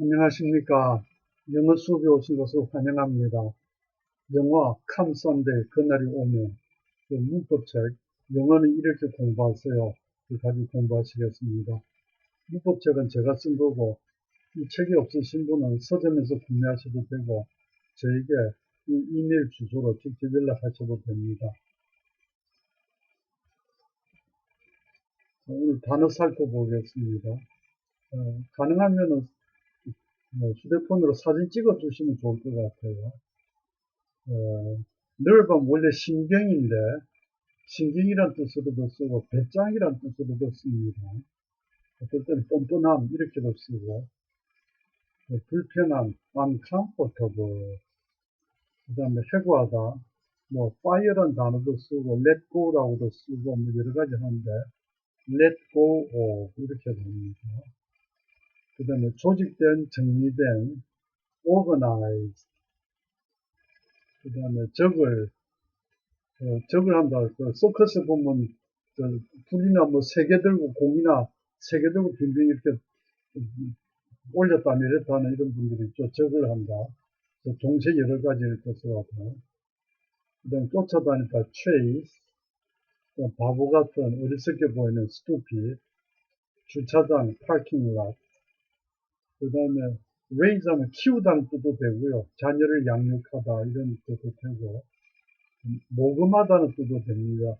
안녕하십니까. 영어 수업에 오신 것을 환영합니다. 영어 캄선데 그날이 오면 그 문법책 영어는 이렇게 공부하세요. 그 가지고 공부하시겠습니다. 문법책은 제가 쓴 거고 이 책이 없으신 분은 서점에서 구매하셔도 되고 저에게 이 이메일 주소로 직접 연락하셔도 됩니다. 오늘 단어 살펴보겠습니다. 어, 가능하면 뭐 휴대폰으로 사진 찍어 두시면 좋을 것 같아요. 어, nerve은 원래 신경인데 신경이란 뜻으로도 쓰고 배짱이란 뜻으로도 씁니다. 어떨 때는 뻔뻔함 이렇게도 쓰고 뭐 불편함, uncomfortable 그 다음에 해고하다 뭐 fire란 단어도 쓰고 let go라고도 쓰고 뭐 여러 가지 하는데 let go of 이렇게 됩니다. 그 다음에 조직된, 정리된, organized. 그 다음에 적을, 어, 적을 한다. 그 서커스 보면, 저, 불이나 뭐, 세 개 들고, 공이나 세 개 들고 빙빙 이렇게 올렸다 내렸다 하는 이런 분들이 있죠. 적을 한다. 동시에 여러 가지를 뜻으로 하다. 그 다음에 쫓아다니다 chase. 바보 같은 어리석게 보이는 stupid. 주차장, parking lot. 그 다음에 raise 하면 키우다는 뜻도 되고요. 자녀를 양육하다 이런 뜻도 되고 모금하다는 뜻도 됩니다.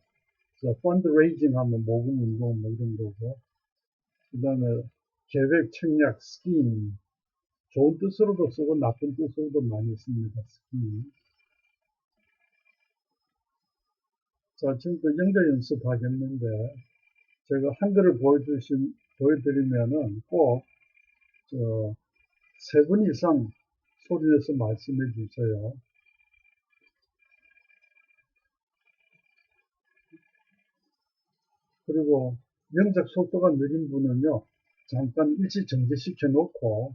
그래서 fundraising 하면 모금 운동 뭐 이런 거고 그 다음에 계획, 책략, scheme 좋은 뜻으로도 쓰고 나쁜 뜻으로도 많이 씁니다. scheme. 자, 지금부터 영어 연습하겠는데 제가 한글을 보여주신, 보여드리면은 꼭 세번 이상 소리내서 말씀해 주세요. 그리고 영작 속도가 느린 분은요, 잠깐 일시 정지시켜 놓고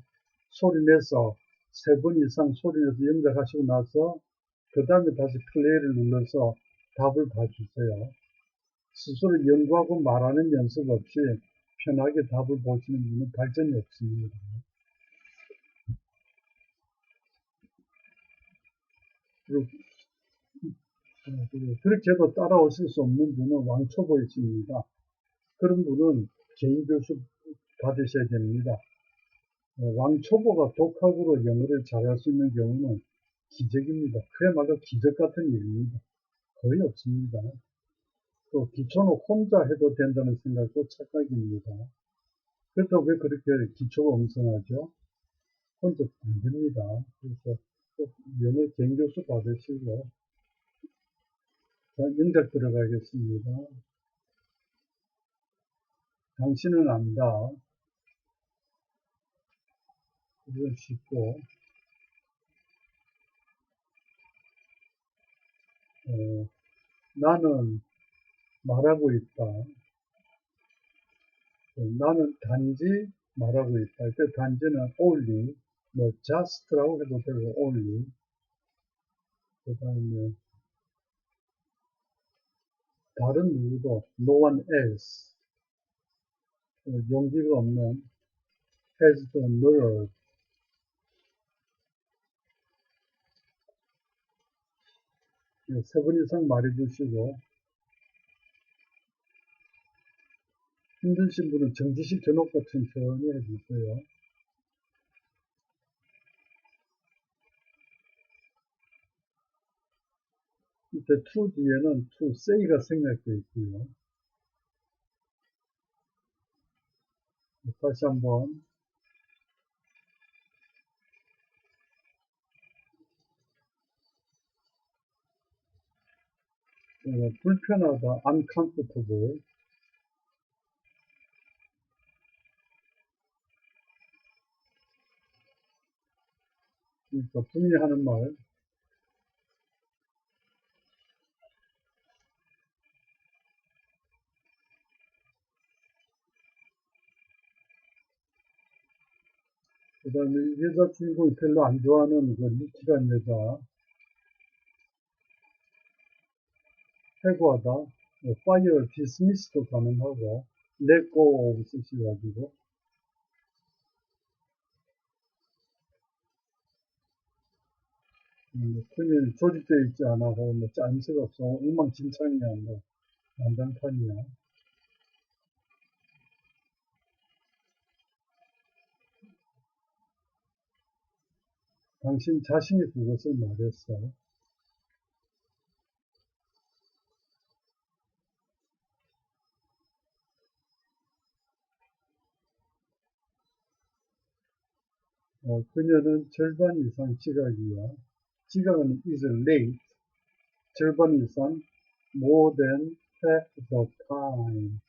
소리내서 세 번 이상 소리내서 영작하시고 나서 그 다음에 다시 플레이를 눌러서 답을 봐주세요. 스스로 연구하고 말하는 연습 없이 편하게 답을 보시는 분은 발전이 없습니다. 그렇게 해도 따라오실 수 없는 분은 왕초보이십니다. 그런 분은 개인 교수 받으셔야 됩니다. 어, 왕초보가 독학으로 영어를 잘할 수 있는 경우는 기적입니다. 그야말로 기적 같은 일입니다. 거의 없습니다. 또 기초는 혼자 해도 된다는 생각도 착각입니다. 그렇다고 왜 그렇게 기초가 엉성하죠? 혼자 안 됩니다. 그래서 꼭 영어 개인교수 받으시고 자, 영작 들어가겠습니다. 당신은 안다. 이걸 짚고 어, 나는 말하고 있다. 나는 단지 말하고 있다. 그 단지는 only, 뭐 just라고 해도 되고 only. 그 다음에 다른 누구도 no one else. 용기가 없는 has the nerve. 세 번 이상 말해주시고 힘드신 분은 정지시켜 놓고 천천히 해주세요. 밑에 to 뒤에는 to say가 생략되어 있고요. 다시 한번 어, 불편하다, uncomfortable 그러니까 분리하는 말. 그 다음에 여자 주인공이 별로 안 좋아하는 그 미치간 여자 해고하다. 뭐 fire dismiss도 가능하고 of 쓰셔가지고 음, 그냥 조직되어 있지 않아서 뭐 짠새가 없어. 엉망진창이야 뭐 난장판이야 당신 자신이 그것을 말했어. 어, 그녀는 절반 이상 지각이야 지각은 is late 절반 이상 more than half the time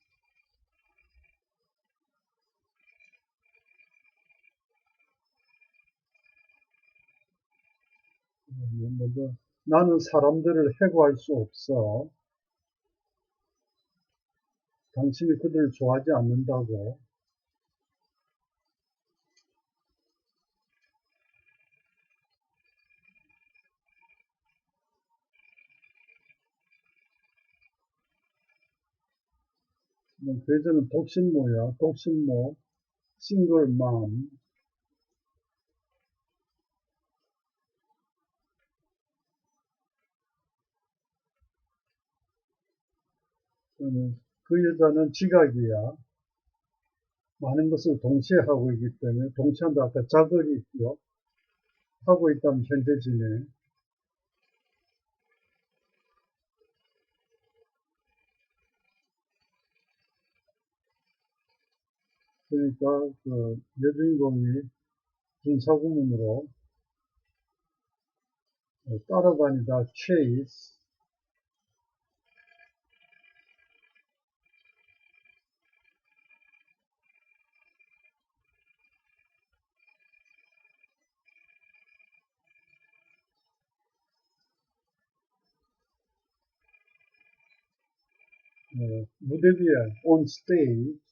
나는 사람들을 해고할 수 없어. 당신이 그들을 좋아하지 않는다고. 그래서는 독신모야. 독신모. 싱글맘. 그러면 그 여자는 지각이야. 많은 것을 동시에 하고 있기 때문에 동시한다 아까 자극이 있고요. 하고 있다면 현재 진행. 그러니까 그 여주인공이 군사구문으로 어, 따라다니다 chase. 어, 무대 위에 on stage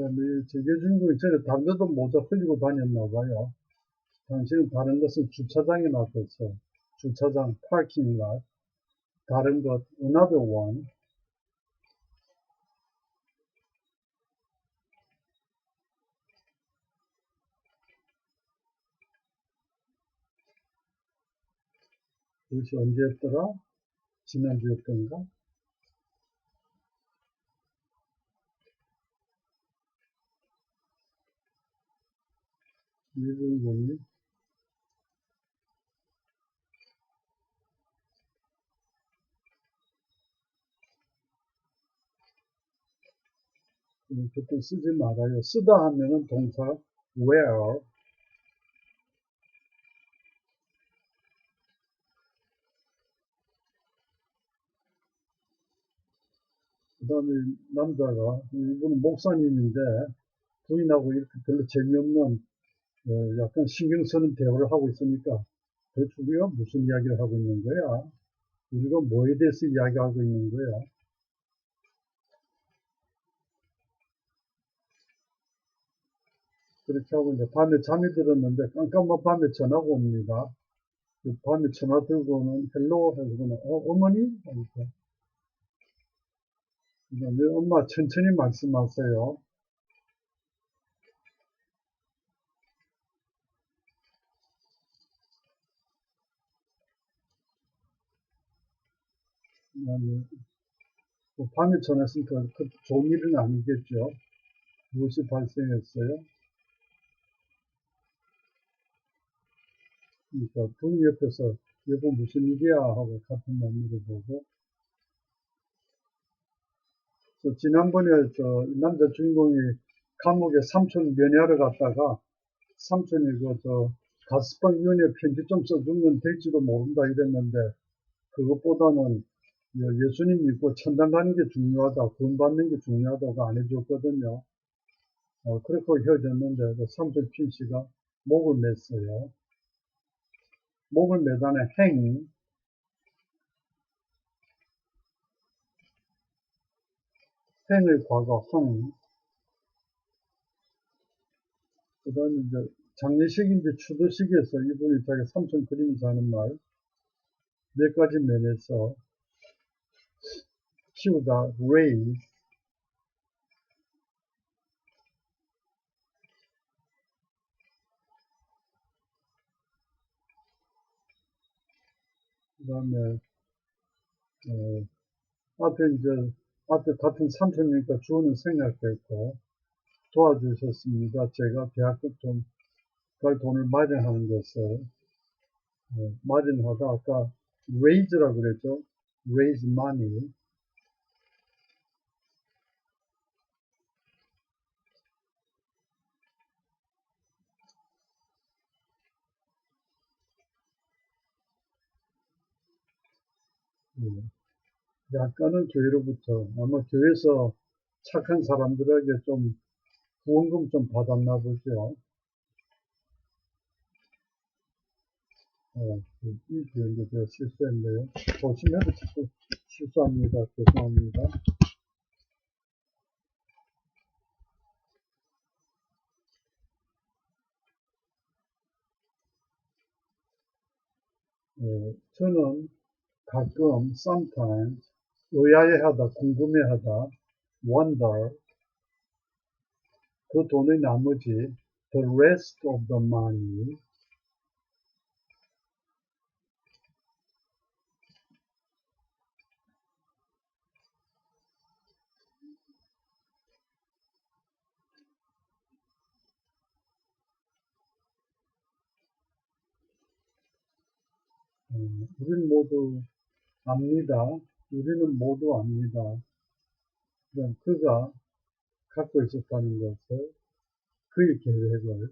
그 다음에 제개주인공이 전에 담배도 모자 흘리고 다녔나 봐요. 당신은 다른 것은 주차장에 놔뒀어. 주차장, 파킹 lot. 다른 것, another one. 그것이 언제였더라? 지난주였던가? 유주인공이 보통 쓰지 말아요. 쓰다 하면은 동사 where 그 다음에 남자가 이분은 목사님인데 부인하고 이렇게 별로 재미없는 어, 약간 신경 쓰는 대화를 하고 있으니까 도대체 우리가 무슨 이야기를 하고 있는 거야? 우리가 뭐에 대해서 이야기하고 있는 거야? 그렇게 하고 이제 밤에 잠이 들었는데 깜깜한 밤에 전화가 옵니다. 그 밤에 전화 들고는 헬로 해서는 어, 어머니? 하니까 그 다음에 엄마 천천히 말씀하세요. 그다음에 뭐 밤에 전화했으니까 그 좋은 일은 아니겠죠. 무엇이 발생했어요? 그러니까 분 옆에서 여보 무슨 일이야 하고 같은 말 물어보고 저 지난번에 저 남자 주인공이 감옥에 삼촌 면회하러 갔다가 삼촌이 그저 가스방 위원회 편지 좀 써주면 될지도 모른다 이랬는데 그것보다는 예수님 믿고 천당 가는 게 중요하다, 구원 받는 게 중요하다고 안 해줬거든요. 어, 그렇게 헤어졌는데 그 삼촌 핀 씨가 목을 맸어요. 목을 매단에 행, 행의 과거 흥, 그 다음에 이제 장례식인지 추도식에서 이분이 자기 삼촌 그리면서 하는 말, 몇 가지 면에서 to the race. 그 다음에 어, 앞에 이제 앞에 같은 3천이니까 주어는 생략됐고 도와주셨습니다. 제가 대학교 돈, 갈 돈을 마련하는 것을 어, 마련하다 아까 raise라고 그랬죠. raise money 약간은 교회로부터 아마 교회에서 착한 사람들에게 좀 후원금 좀 받았나 보죠. 어, 이 기억도 제가 실수했네요. 자꾸 실수합니다. 죄송합니다. 어, 저는 가끔, sometimes, 의아해하다, 궁금해하다, wonder, 그 돈의 나머지, the rest of the money, 음, 우리는 모두 압니다. 우리는 모두 압니다. 그럼 그가 갖고 있었다는 것을, 그의 계획을,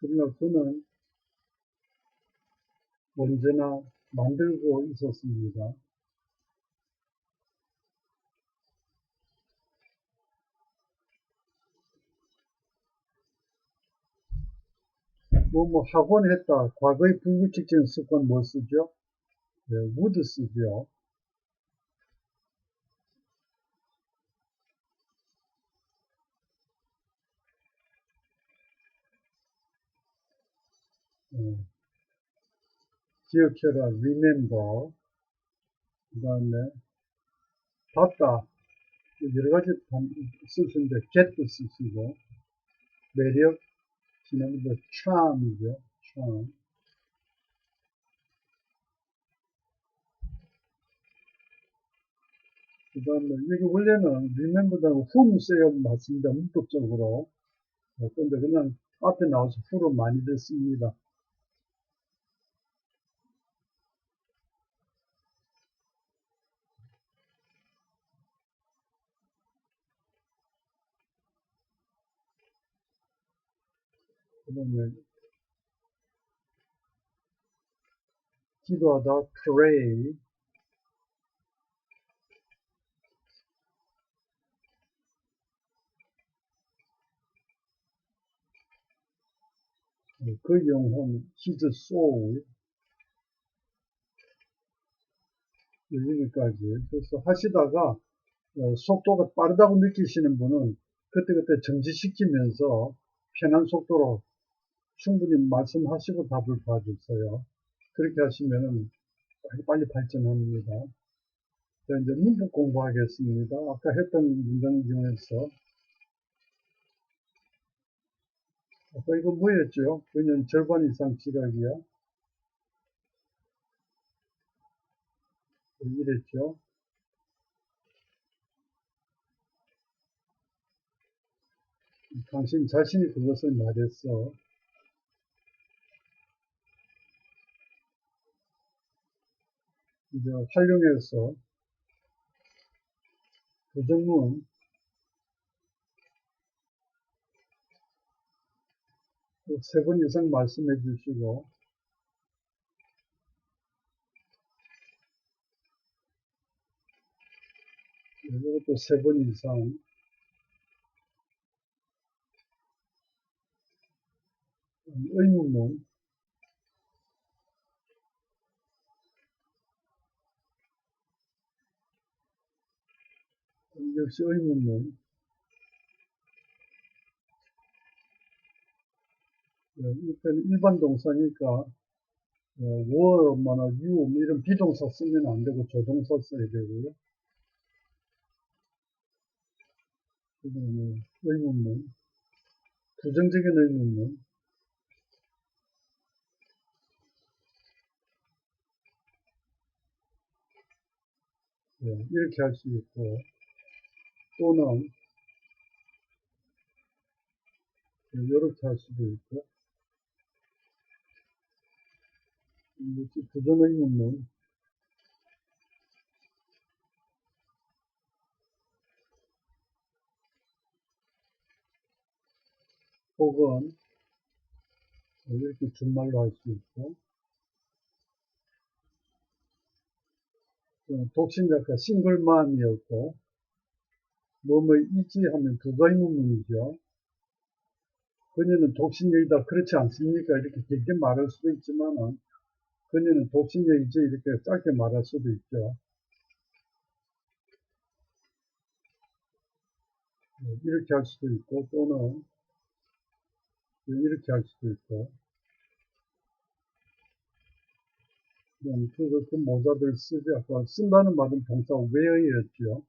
그러나 그는 언제나 만들고 있었습니다. 뭐, 뭐, 학원 했다. 과거의 불규칙적인 습관 뭐 쓰죠? 네, would 쓰죠. 어, 기억해라, remember. 그 다음에, 봤다. 여러 가지 쓰시는데, get도 쓰시고, 매력, 지난번에 charm이죠. charm. 그 다음에, 이게 원래는 remember다고 whom 써야 맞습니다. 문법적으로. 어, 근데 그냥 앞에 나와서 who로 많이 됐습니다. 그 다음에, 기도하다, pray. 그 영혼, his soul. 여기까지. 그래서 하시다가, 어, 속도가 빠르다고 느끼시는 분은 그때그때 정지시키면서 편한 속도로 충분히 말씀하시고 답을 봐주세요. 그렇게 하시면은 빨리, 빨리 발전합니다. 자, 이제 문법 공부하겠습니다. 아까 했던 문장 중에서 아까 이거 뭐였죠? 그냥 절반 이상 지각이야. 이랬죠. 당신 자신이 그것을 말했어. 이제 활용해서 부정문 세 번 이상 말씀해 주시고 이것도 세 번 이상 의문문 역시 의문문 네, 일단 일반 동사니까 어, 워, 뭐나, 유, 뭐 이런 비동사 쓰면 안 되고 조동사 써야 되고요. 그 다음에 의문문, 부정적인 의문문, 예, 이렇게 할 수 있고, 또는, 이렇게 할 수도 있고, 이것이 부정의문문, 혹은, 이렇게 준말로 할 수 있고, 어, 독신작가 싱글맘이었고, 뭐뭐 있지 하면 부가의문문이죠. 그녀는 독신여이다 그렇지 않습니까? 이렇게 길게 말할 수도 있지만은 그녀는 독신여이지 이렇게 짧게 말할 수도 있죠. 네, 이렇게 할 수도 있고 또는 이렇게 할 수도 있고 그럼 그, 그 모자들 쓰지 아까 쓴다는 말은 동사 wear이었죠.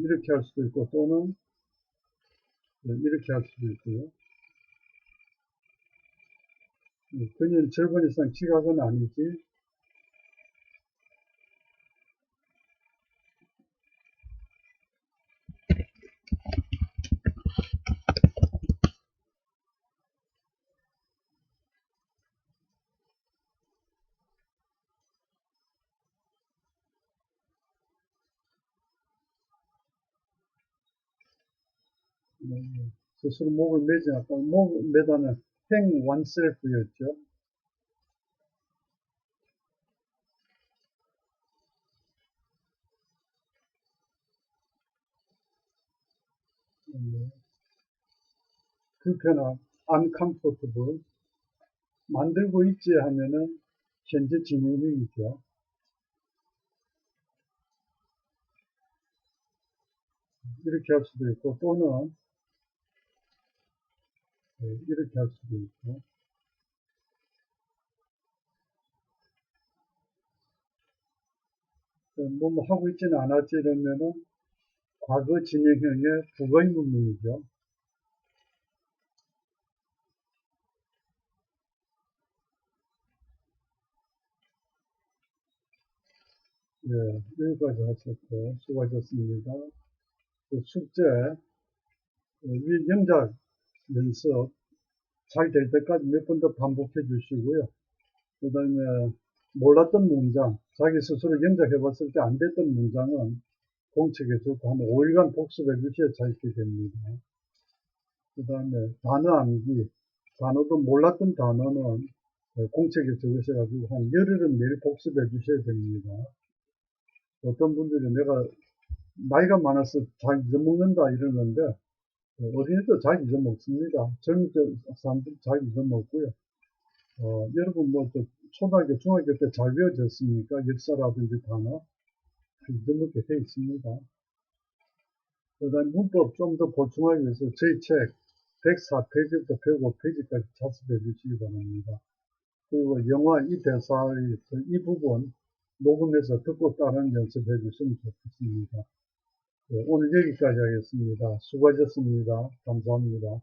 이렇게 할 수도 있고 또는 이렇게 할 수도 있고요. 그녀는 절반 이상 지각은 아니지. 스스로 목을 매지 않고 목 매다는 hang oneself였죠. 불편함, uncomfortable 만들고 있지 하면은 현재 진행형이죠. 이렇게 할 수도 있고 또는 이렇게 할 수도 있고 뭐, 뭐 하고 있지는 않았지 이러면은 과거 진행형의 부가의문문이죠. 예, 여기까지 하셨고 수고하셨습니다. 그 숙제 위 영작 연습 잘될 때까지 몇 번 더 반복해 주시고요. 그 다음에 몰랐던 문장, 자기 스스로 영작해 봤을 때 안 됐던 문장은 공책에 적고 한 5일간 복습해 주셔야 잘 있게 됩니다. 그 다음에 단어 암기, 단어도 몰랐던 단어는 공책에 적으셔가지고 한 열흘은 매일 복습해 주셔야 됩니다. 어떤 분들이 내가 나이가 많아서 잘 잊어먹는다 이러는데 어린이도 잘 잊어먹습니다. 젊은 사람들 잘 잊어먹고요. 어, 여러분 뭐 초등학교, 중학교 때 잘 배워졌습니까? 역사라든지 단어 잊어먹게 돼 있습니다. 그 다음 문법 좀 더 보충하기 위해서 저희 책 104페이지부터 105페이지까지 자습해 주시기 바랍니다. 그리고 영화 이 대사의 이 부분 녹음해서 듣고 따르는 연습해 주시면 좋겠습니다. 네, 오늘 여기까지 하겠습니다. 수고하셨습니다. 감사합니다.